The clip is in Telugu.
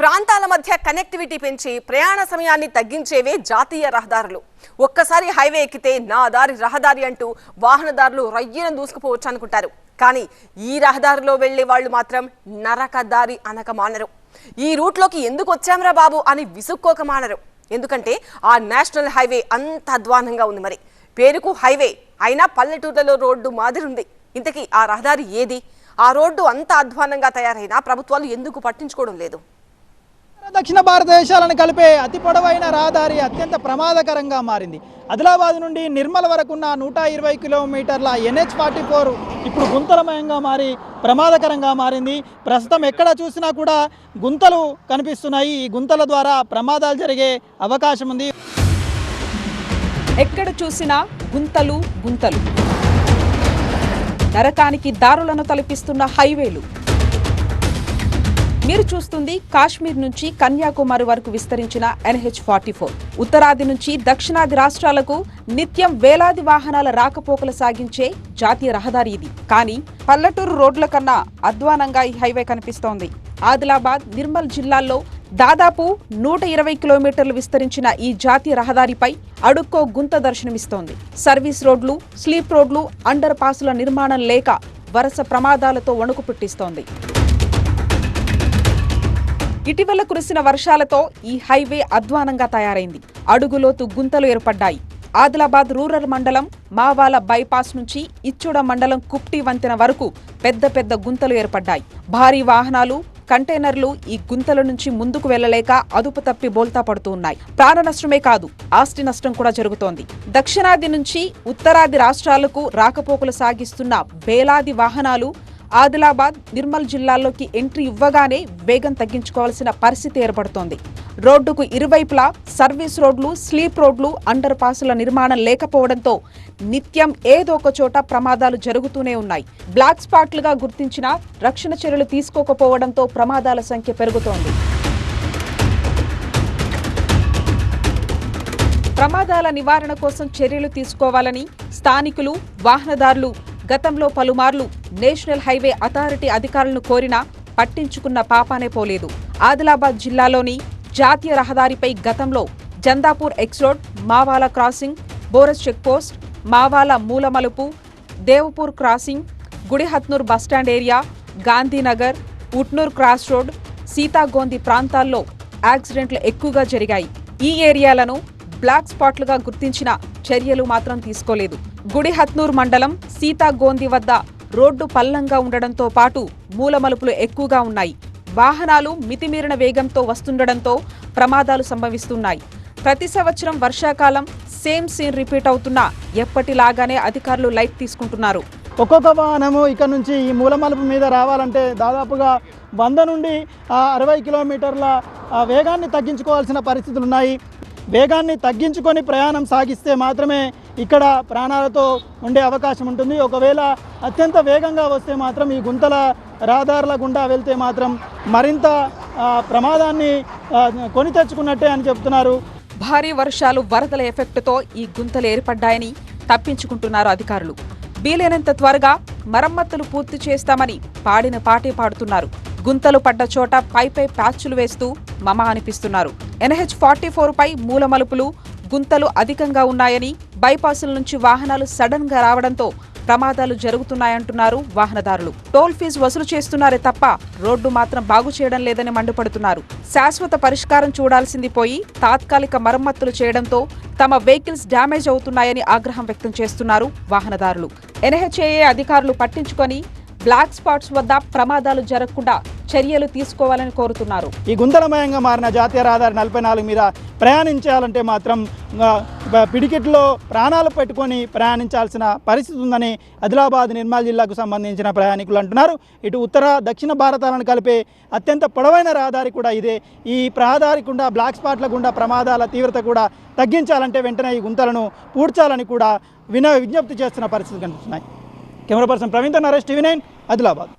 ప్రాంతాల మధ్య కనెక్టివిటీ పెంచి ప్రయాణ సమయాన్ని తగ్గించేవే జాతీయ రహదారులు. ఒక్కసారి హైవే ఎక్కితే నా దారి రహదారి అంటూ వాహనదారులు రయ్యన దూసుకుపోవచ్చు అనుకుంటారు. కానీ ఈ రహదారిలో వెళ్ళే వాళ్ళు మాత్రం నరక దారి అనక మానరు. ఈ రూట్లోకి ఎందుకు వచ్చాంరా బాబు అని విసుక్కోక మానరు. ఎందుకంటే ఆ నేషనల్ హైవే అంత అధ్వానంగా ఉంది మరి. పేరుకు హైవే అయినా పల్లెటూర్లలో రోడ్డు మాదిరి ఉంది ఇంతకీ ఆ రహదారి ఏది? ఆ రోడ్డు అంత అధ్వానంగా తయారైనా ప్రభుత్వాలు ఎందుకు పట్టించుకోవడం లేదు? దక్షిణ భారతదేశాలను కలిపే అతి పొడవైన రహదారి అత్యంత ప్రమాదకరంగా మారింది. ఆదిలాబాద్ నుండి నిర్మల్ వరకున్న నూట ఇరవై కిలోమీటర్ల ఎన్హెచ్ ఫార్టీ ఫోర్ ఇప్పుడు గుంతలమయంగా మారి ప్రమాదకరంగా మారింది. ప్రస్తుతం ఎక్కడ చూసినా కూడా గుంతలు కనిపిస్తున్నాయి. ఈ గుంతల ద్వారా ప్రమాదాలు జరిగే అవకాశం ఉంది. ఎక్కడ చూసినా గుంతలు గుంతలు. నరకానికి దారులను తలపిస్తున్న హైవేలు. మీరు చూస్తుంది కాశ్మీర్ నుంచి కన్యాకుమారి వరకు విస్తరించిన ఎన్హెచ్ ఫార్టీ ఫోర్. ఉత్తరాది నుంచి దక్షిణాది రాష్ట్రాలకు నిత్యం వేలాది వాహనాల రాకపోకలు సాగించే జాతీయ రహదారి ఇది. కానీ పల్లెటూరు రోడ్ల కన్నా అధ్వానంగా ఈ హైవే కనిపిస్తోంది. ఆదిలాబాద్ నిర్మల్ జిల్లాల్లో దాదాపు నూట ఇరవై కిలోమీటర్లు విస్తరించిన ఈ జాతీయ రహదారిపై అడుక్కో గుంత దర్శనమిస్తోంది. సర్వీస్ రోడ్లు స్లీప్ రోడ్లు అండర్ పాసుల నిర్మాణం లేక వరుస ప్రమాదాలతో వణుకు పుట్టిస్తోంది. ఇటీవల కురిసిన వర్షాలతో ఈ హైవే అధ్వానంగా తయారైంది. అడుగులోతు గుంతలు ఏర్పడ్డాయి. ఆదిలాబాద్ రూరల్ మండలం మావాల బైపాస్ నుంచి ఇచ్చుడ మండలం కుప్టి వంతెన వరకు పెద్ద పెద్ద గుంతలు ఏర్పడ్డాయి. భారీ వాహనాలు కంటైనర్లు ఈ గుంతల నుంచి ముందుకు వెళ్ళలేక అదుపు తప్పి బోల్తా పడుతూ ఉన్నాయి. ప్రాణ నష్టమే కాదు ఆస్తి నష్టం కూడా జరుగుతోంది. దక్షిణాది నుంచి ఉత్తరాది రాష్ట్రాలకు రాకపోకలు సాగిస్తున్న వేలాది వాహనాలు ఆదిలాబాద్ నిర్మల్ జిల్లాల్లోకి ఎంట్రీ ఇవ్వగానే వేగం తగ్గించుకోవాల్సిన పరిస్థితి ఏర్పడుతోంది. రోడ్డుకు ఇరువైపులా సర్వీస్ రోడ్లు స్లీప్ రోడ్లు అండర్ పాసుల నిర్మాణం లేకపోవడంతో నిత్యం ఏదో ఒక చోట ప్రమాదాలు జరుగుతూనే ఉన్నాయి. బ్లాక్ స్పాట్లుగా గుర్తించిన రక్షణ చర్యలు తీసుకోకపోవడంతో ప్రమాదాల సంఖ్య పెరుగుతోంది. ప్రమాదాల నివారణ కోసం చర్యలు తీసుకోవాలని స్థానికులు వాహనదారులు గతంలో పలుమార్లు నేషనల్ హైవే అథారిటీ అధికారులను కోరినా పట్టించుకున్న పాపానే పోలేదు. ఆదిలాబాద్ జిల్లాలోని జాతీయ రహదారిపై గతంలో Jandapur X road Mavala crossing Boras checkpost Mavala మూలమలుపు Devapur crossing Gudihatnur bus stand area Gandhinagar Utnoor cross road Sitagondi ప్రాంతాల్లో యాక్సిడెంట్లు ఎక్కువగా జరిగాయి. ఈ ఏరియాలను బ్లాక్ స్పాట్లుగా గుర్తించిన చర్యలు మాత్రం తీసుకోలేదు. గుడిహత్నూర్ మండలం సీతాగోంది వద్ద రోడ్డు పల్లంగా ఉండడంతో పాటు మూలమలుపులు ఎక్కువగా ఉన్నాయి. వాహనాలు మితిమీరిన వేగంతో వస్తుండడంతో ప్రమాదాలు సంభవిస్తున్నాయి. ప్రతి సంవత్సరం వర్షాకాలం సేమ్ సీన్ రిపీట్ అవుతున్నా ఎప్పటిలాగానే అధికారులు లైట్ తీసుకుంటున్నారు. ఒక్కొక్క వాహనము ఇక్కడ నుంచి ఈ మూలమలుపు మీద రావాలంటే దాదాపుగా వంద నుండి అరవై కిలోమీటర్ల వేగాన్ని తగ్గించుకోవాల్సిన పరిస్థితులు ఉన్నాయి వేగాన్ని తగ్గించుకొని ప్రయాణం సాగిస్తే మాత్రమే ఇక్కడ ప్రాణాలతో ఉండే అవకాశం ఉంటుంది. ఒకవేళ అత్యంత వేగంగా వస్తే మాత్రం ఈ గుంతల రహదారుల గుండా వెళ్తే మాత్రం మరింత ప్రమాదాన్ని కొని తెచ్చుకున్నట్టే అని చెబుతున్నారు భారీ వర్షాలు వరదల ఎఫెక్టుతో ఈ గుంతలు ఏర్పడ్డాయని తప్పించుకుంటున్నారు అధికారులు. వీలైనంత త్వరగా మరమ్మతులు పూర్తి చేస్తామని పాడిన పాటే పాడుతున్నారు. గుంతలు పడ్డ చోట పైపై ప్యాచ్లు వేస్తూ మమ అనిపిస్తున్నారు. ఎన్హెచ్ ఫార్టీ ఫోర్ పై మూలమలుపులు గుంతలు అధికంగా ఉన్నాయని బైపాసుల నుంచి వాహనాలు సడన్గా రావడంతో ప్రమాదాలు జరుగుతున్నాయంటున్నారు వాహనదారులు. టోల్ ఫీజు వసూలు చేస్తున్నారే తప్ప రోడ్డు మాత్రం బాగు చేయడం లేదని మండిపడుతున్నారు. శాశ్వత పరిష్కారం చూడాల్సింది పోయి తాత్కాలిక మరమ్మతులు చేయడంతో తమ వెహికల్స్ డ్యామేజ్ అవుతున్నాయని ఆగ్రహం వ్యక్తం చేస్తున్నారు వాహనదారులు. ఎన్హెచ్ఏఏ అధికారులు పట్టించుకొని బ్లాక్ స్పాట్స్ వద్ద ప్రమాదాలు జరగకుండా చర్యలు తీసుకోవాలని కోరుతున్నారు. ఈ గుంతలమయంగా మారిన జాతీయ రహదారి నలభై నాలుగు మీద ప్రయాణించాలంటే మాత్రం పిడికిట్లో ప్రాణాలు పెట్టుకొని ప్రయాణించాల్సిన పరిస్థితి ఉందని ఆదిలాబాద్ నిర్మల్ జిల్లాకు సంబంధించిన ప్రయాణికులు అంటున్నారు. ఇటు ఉత్తర దక్షిణ భారతాలను కలిపే అత్యంత పొడవైన రహదారి కూడా ఇదే. ఈ రహదారి గుండా బ్లాక్ స్పాట్ల గుండా ప్రమాదాల తీవ్రత కూడా తగ్గించాలంటే వెంటనే ఈ గుంతలను పూడ్చాలని కూడా విన విజ్ఞప్తి చేస్తున్న పరిస్థితులు కనిపిస్తున్నాయి. Camera person Praveen Naresh TV nine Adilabad.